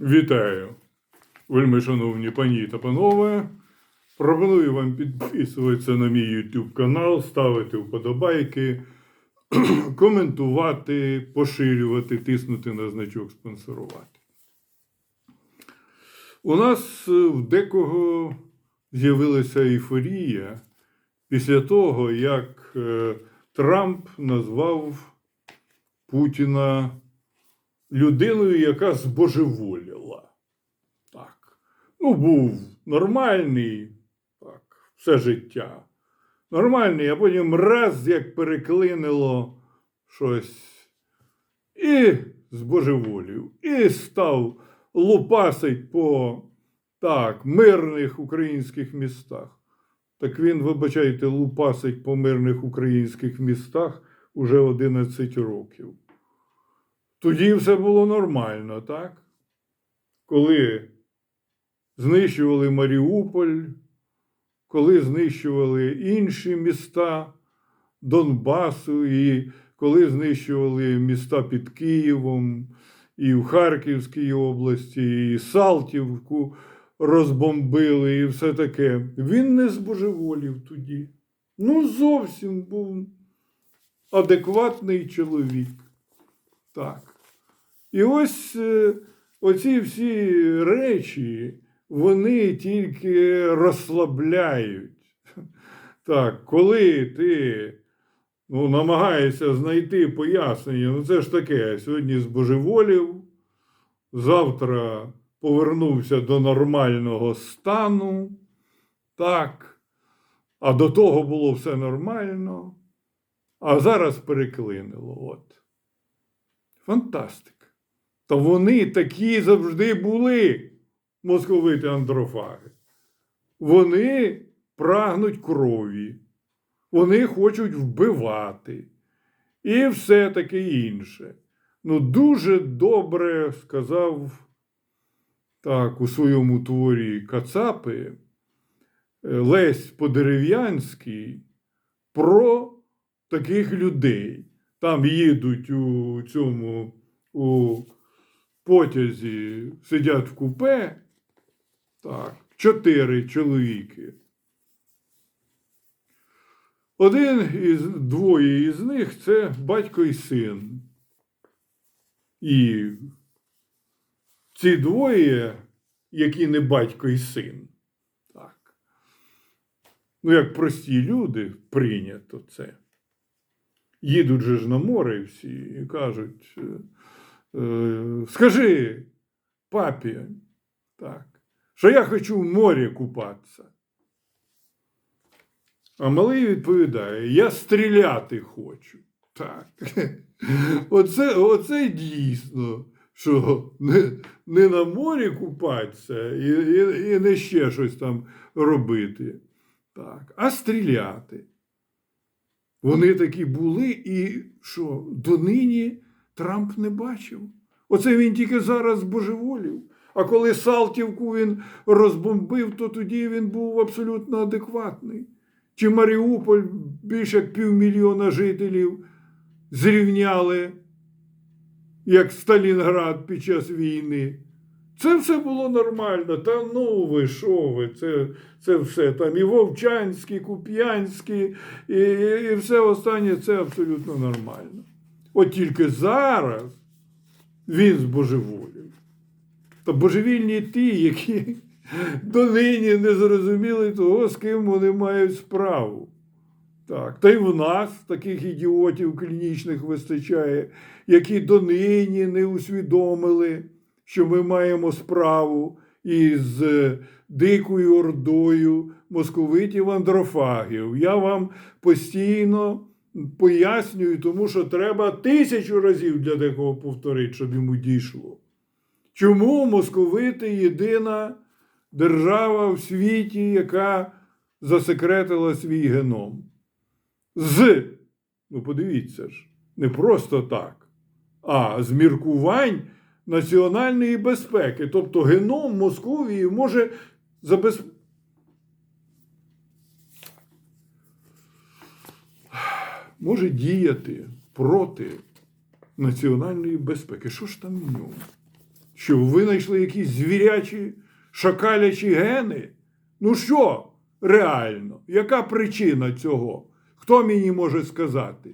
Вітаю, вельми шановні пані та панове. Пропоную вам підписуватися на мій YouTube канал, ставити вподобайки, коментувати, поширювати, тиснути на значок спонсорувати. У нас е, в декого з'явилася ейфорія після того, як е, Трамп назвав Путіна людиною, яка збожеволіла. Так. Ну, був нормальний, так, все життя. Нормальний, а потім раз як переклинило щось. І збожеволів, і став лупасить по так, мирних українських містах. Так він, вибачайте, лупасить по мирних українських містах уже 11 років. Тоді все було нормально, так? Коли знищували Маріуполь, коли знищували інші міста Донбасу, і коли знищували міста під Києвом, і в Харківській області, і Салтівку розбомбили, і все таке. Він не збожеволів тоді. Ну, зовсім був адекватний чоловік. Так. І ось е, оці всі речі, вони тільки розслабляють. Так, коли ти ну, намагаєшся знайти пояснення, ну це ж таке, сьогодні збожеволів, завтра повернувся до нормального стану, так, а до того було все нормально, а зараз переклинило. От. Фантастика. Та вони такі завжди були, московити андрофаги. Вони прагнуть крові, вони хочуть вбивати і все таке інше. Ну, дуже добре сказав так у своєму творі Кацапи Лесь Подерев'янський про таких людей. Там їдуть у цьому у потязі, сидять в купе. Так, чотири чоловіки. Один із двоє із них це батько і син. І ці двоє, які не батько і син. Так. Ну, як прості люди, прийнято це їдуть же ж на море всі і кажуть: скажи папі, так, що я хочу в морі купатися. А малий відповідає: Я стріляти хочу. Так. Оце, оце дійсно, що не, не на морі купатися і, і, і не ще щось там робити, так, а стріляти. Вони такі були, і що донині Трамп не бачив. Оце він тільки зараз божеволів. А коли Салтівку він розбомбив, то тоді він був абсолютно адекватний. Чи Маріуполь більше як півмільйона жителів зрівняли, як Сталінград під час війни. Це все було нормально. Та ну ви що ви, це це все там і Вовчанські, і, і, і все останнє це абсолютно нормально. От тільки зараз він збожеволів. Та божевільні ті, які донині не зрозуміли того, з ким вони мають справу. Так, та й в нас таких ідіотів клінічних вистачає, які донині не усвідомили що ми маємо справу із е, дикою ордою московитів андрофагів. Я вам постійно пояснюю, тому що треба тисячу разів для декого повторити, щоб йому дійшло. Чому московити єдина держава в світі, яка засекретила свій геном? З, ну подивіться ж, не просто так, а з міркувань національної безпеки. Тобто геном Московії може забезпечити. Може діяти проти національної безпеки. Що ж там в ньому? Що винайшли якісь звірячі шакалячі гени? Ну що реально? Яка причина цього? Хто мені може сказати?